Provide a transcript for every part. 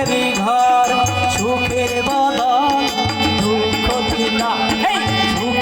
সুখেরই ঘর সুখের বাবা দুঃখ দিলা সুখ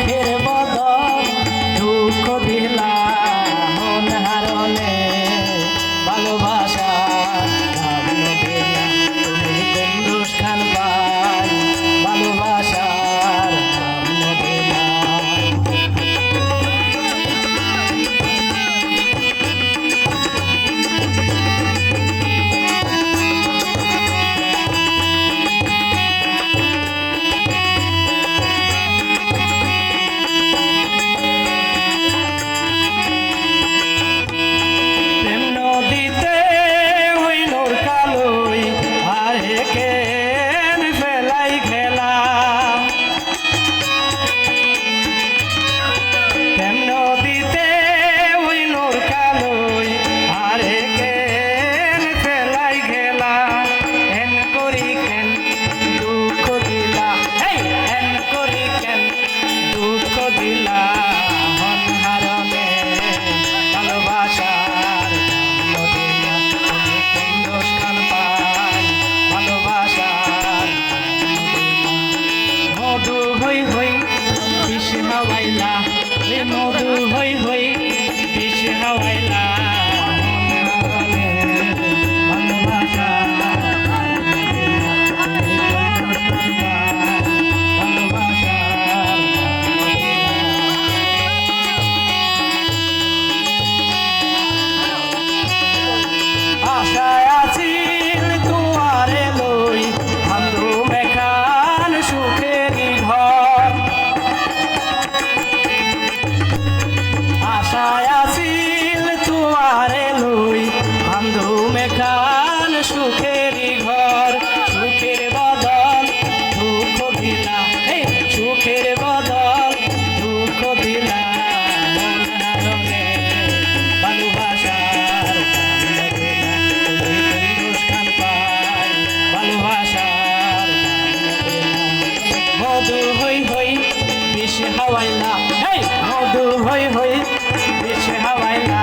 হাওয়াইলা। এ মধু হই হই সুখের ঘর, সুখের বদল, দুঃখ দিলা। এই সুখের বদল, দুঃখ দিলা। ভালোবাসার অনুষ্ঠান পায় ভালোবাসার মধু হই হই, বেশি হাওয়াইলা এই মধু হই হই, বেশি হাওয়াইলা